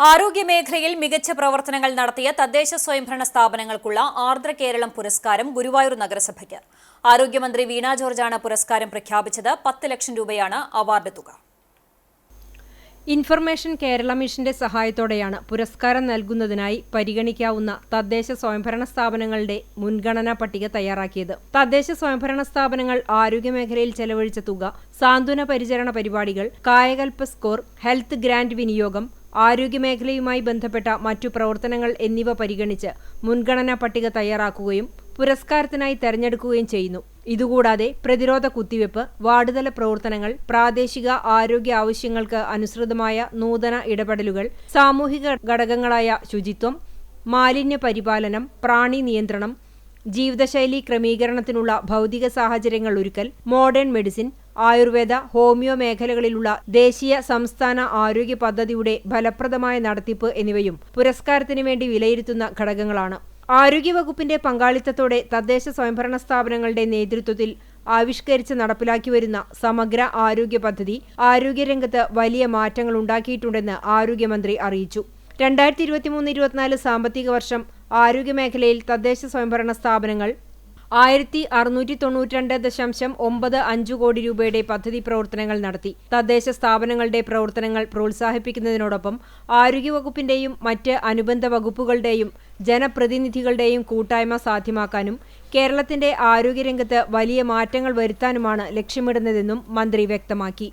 ആരോഗ്യമേഖലയിൽ മികച്ച പ്രവർത്തനങ്ങൾ നടത്തിയ തദ്ദേശ സ്വയംഭരണ സ്ഥാപനങ്ങൾക്കുള്ള ആർദ്ര കേരളം പുരസ്കാരം ഗുരുവായൂർ നഗരസഭയ്ക്ക്. ആരോഗ്യമന്ത്രി വീണ ജോർജാണ് പുരസ്കാരം പ്രഖ്യാപിച്ചത്. പത്ത് ലക്ഷം രൂപയാണ് അവാർഡ് തുക. ഇൻഫർമേഷൻ കേരള മിഷന്റെ സഹായത്തോടെയാണ് പുരസ്കാരം നൽകുന്നതിനായി പരിഗണിക്കാവുന്ന തദ്ദേശ സ്വയംഭരണ സ്ഥാപനങ്ങളുടെ മുൻഗണനാ പട്ടിക തയ്യാറാക്കിയത്. തദ്ദേശ സ്വയംഭരണ സ്ഥാപനങ്ങൾ ആരോഗ്യമേഖലയിൽ ചെലവഴിച്ച തുക സാന്ത്വന പരിചരണ പരിപാടികൾ കായകൽപ്പ സ്കോർ ഹെൽത്ത് ഗ്രാന്റ് വിനിയോഗം ആരോഗ്യമേഖലയുമായി ബന്ധപ്പെട്ട മറ്റു പ്രവർത്തനങ്ങൾ എന്നിവ പരിഗണിച്ച് മുൻഗണനാ പട്ടിക തയ്യാറാക്കുകയും പുരസ്കാരത്തിനായി തെരഞ്ഞെടുക്കുകയും ചെയ്യുന്നു. ഇതുകൂടാതെ പ്രതിരോധ കുത്തിവയ്പ് വാർഡുതല പ്രവർത്തനങ്ങൾ പ്രാദേശിക ആരോഗ്യ ആവശ്യങ്ങൾക്ക് അനുസൃതമായ നൂതന ഇടപെടലുകൾ സാമൂഹിക ഘടകങ്ങളായ ശുചിത്വം മാലിന്യ പരിപാലനം പ്രാണി നിയന്ത്രണം ജീവിതശൈലി ക്രമീകരണത്തിനുള്ള ഭൗതിക സാഹചര്യങ്ങൾ ഒരുക്കൽ മോഡേൺ മെഡിസിൻ ആയുർവേദ ഹോമിയോ മേഖലകളിലുള്ള ദേശീയ സംസ്ഥാന ആരോഗ്യ പദ്ധതിയുടെ ഫലപ്രദമായ നടത്തിപ്പ് എന്നിവയും പുരസ്കാരത്തിനു വേണ്ടി വിലയിരുത്തുന്ന ഘടകങ്ങളാണ്. ആരോഗ്യവകുപ്പിന്റെ പങ്കാളിത്തത്തോടെ തദ്ദേശ സ്വയംഭരണ സ്ഥാപനങ്ങളുടെ നേതൃത്വത്തിൽ ആവിഷ്കരിച്ച് നടപ്പിലാക്കി വരുന്ന സമഗ്ര ആരോഗ്യ പദ്ധതി ആരോഗ്യരംഗത്ത് വലിയ മാറ്റങ്ങൾ ഉണ്ടാക്കിയിട്ടുണ്ടെന്ന് ആരോഗ്യമന്ത്രി അറിയിച്ചു. രണ്ടായിരത്തി ഇരുപത്തിമൂന്ന് ഇരുപത്തിനാല് സാമ്പത്തിക വർഷം ആരോഗ്യമേഖലയിൽ തദ്ദേശ സ്വയംഭരണ സ്ഥാപനങ്ങൾ ആയിരത്തി അറുന്നൂറ്റി തൊണ്ണൂറ്റിരണ്ട് ദശാംശം ഒമ്പത് അഞ്ച് കോടി രൂപയുടെ പദ്ധതി പ്രവർത്തനങ്ങൾ നടത്തി. തദ്ദേശ സ്ഥാപനങ്ങളുടെ പ്രവർത്തനങ്ങൾ പ്രോത്സാഹിപ്പിക്കുന്നതിനോടൊപ്പം ആരോഗ്യവകുപ്പിന്റെയും മറ്റ് അനുബന്ധ വകുപ്പുകളുടെയും ജനപ്രതിനിധികളുടെയും കൂട്ടായ്മ സാധ്യമാക്കാനും കേരളത്തിന്റെ ആരോഗ്യരംഗത്ത് വലിയ മാറ്റങ്ങൾ വരുത്താനുമാണ് ലക്ഷ്യമിടുന്നതെന്നും മന്ത്രി വ്യക്തമാക്കി.